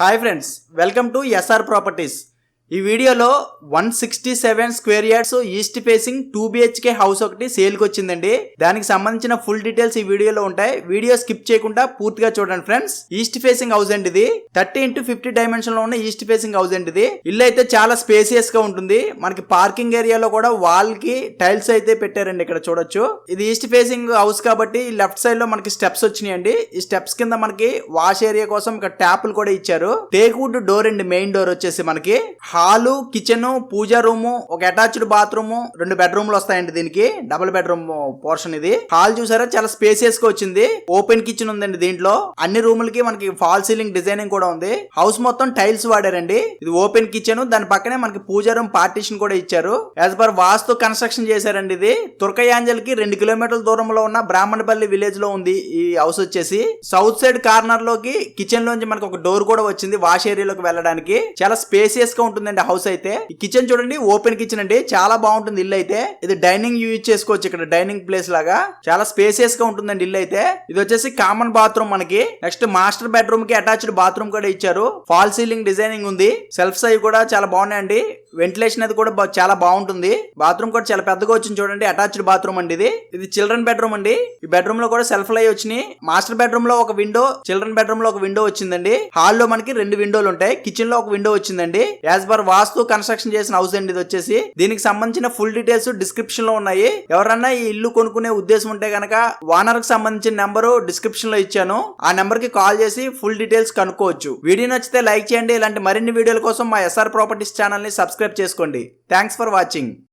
Hi friends welcome to S R properties. ఈ వీడియోలో one sixty seven square yards east facing two BHK house ఒకటి సేల్కి వచ్చిందండి. దానికి సంబంధించిన ఫుల్ డీటెయిల్స్ ఈ వీడియోలో ఉంటాయి. వీడియో స్కిప్ చేయకుండా పూర్తిగా చూడండి ఫ్రెండ్స్ ఈస్ట్ ఫేసింగ్ హౌస్ అండి ఇది. థర్టీ ఇంటూ ఫిఫ్టీ డైమెన్షన్లో ఉన్న ఈస్ట్ ఫేసింగ్ హౌస్ అండి ఇది. ఇల్లు అయితే చాలా స్పేసియస్గా ఉంటుంది. మనకి పార్కింగ్ ఏరియాలో కూడా వాల్కి టైల్స్ అయితే పెట్టారండి ఇక్కడ చూడొచ్చు. ఇది ఈస్ట్ ఫేసింగ్ హౌస్ కాబట్టి లెఫ్ట్ సైడ్లో మనకి స్టెప్స్ వచ్చినాయండి ఈ స్టెప్స్ కింద మనకి వాష్ ఏరియా కోసం ఇక్కడ ట్యాప్లు కూడా ఇచ్చారు. టేక్వుడ్ డోర్ అండి మెయిన్ డోర్ వచ్చేసి మనకి. హాలు కిచెన్ పూజా రూమ్ ఒక అటాచ్డ్ బాత్రూమ్ రెండు బెడ్రూమ్లు వస్తాయండి దీనికి. డబుల్ బెడ్రూమ్ పోర్షన్ ఇది. హాల్ చూసారా? చాలా స్పేసియస్గా వచ్చింది. ఓపెన్ కిచెన్ ఉందండి దీంట్లో. అన్ని రూములకి మనకి ఫాల్ సీలింగ్ డిజైనింగ్ కూడా ఉంది. హౌస్ మొత్తం టైల్స్ వాడారండి. ఇది ఓపెన్ కిచెన్ దాని పక్కనే మనకి పూజా రూమ్ పార్టీషన్ కూడా ఇచ్చారు. యాజ్ పర్ వాస్తు కన్స్ట్రక్షన్ చేశారండి ఇది. తుర్కయాంజల్కి రెండు కిలోమీటర్ల దూరంలో ఉన్న బ్రాహ్మణపల్లి విలేజ్లో ఉంది ఈ హౌస్ వచ్చేసి. సౌత్ సైడ్ కార్నర్లోకి కిచెన్ లోంచి మనకి ఒక డోర్ కూడా వచ్చింది వాష్ ఏరియాలోకి వెళ్ళడానికి. చాలా స్పేసియస్గా ఉంటుంది ఉంటుందండి హౌస్ అయితే. ఈ కిచెన్ చూడండి ఓపెన్ కిచెన్ అండి. చాలా బాగుంటుంది ఇల్లు అయితే. ఇది డైనింగ్ యూజ్ చేసుకోవచ్చు ఇక్కడ డైనింగ్ ప్లేస్ లాగా. చాలా స్పేసియస్గా ఉంటుందండి ఇల్లు అయితే. ఇది వచ్చేసి కామన్ బాత్రూమ్ మనకి. నెక్స్ట్ మాస్టర్ బెడ్రూమ్కి అటాచ్డ్ బాత్రూమ్ కూడా ఇచ్చారు. ఫాల్ సీలింగ్ డిజైనింగ్ ఉంది. సెల్ఫ్స్ అవి కూడా చాలా బాగున్నాయండి. వెంటిలేషన్ అది కూడా చాలా బాగుంటుంది. బాత్రూమ్ కూడా చాలా పెద్దగా వచ్చింది చూడండి. అటాచ్డ్ బాత్రూమ్ అండి ఇది. ఇది చిల్డ్రన్ బెడ్రూమ్ అండి. ఈ బెడ్రూమ్లో కూడా సెల్ఫ్ లై వచ్చినాయి. మాస్టర్ బెడ్రూమ్లో ఒక విండో చిల్డ్రన్ బెడ్రూమ్లో ఒక విండో వచ్చిందండి. హాల్లో మనకి రెండు విండోలు ఉంటాయి. కిచెన్లో ఒక విండో వచ్చిందండి. యాజ్ పర్ వాస్తు కన్స్ట్రక్షన్ చేసిన హౌస్ అండి ఇది వచ్చేసి. దీనికి సంబంధించిన ఫుల్ డీటెయిల్స్ డిస్క్రిప్షన్లో ఉన్నాయి. ఎవరన్నా ఈ ఇల్లు కొనుక్కునే ఉద్దేశం ఉంటే గనక ఓనర్కు సంబంధించిన నెంబరు డిస్క్రిప్షన్లో ఇచ్చాను. ఆ నెంబర్కి కాల్ చేసి ఫుల్ డీటెయిల్స్ కనుక్కోవచ్చు. వీడియో నచ్చితే లైక్ చేయండి. ఇలాంటి మరిన్ని వీడియోల కోసం మా ఎస్ఆర్ ప్రాపర్టీస్ ఛానల్ని సబ్స్క్రైబ్ చేసుకోండి. Thanks for watching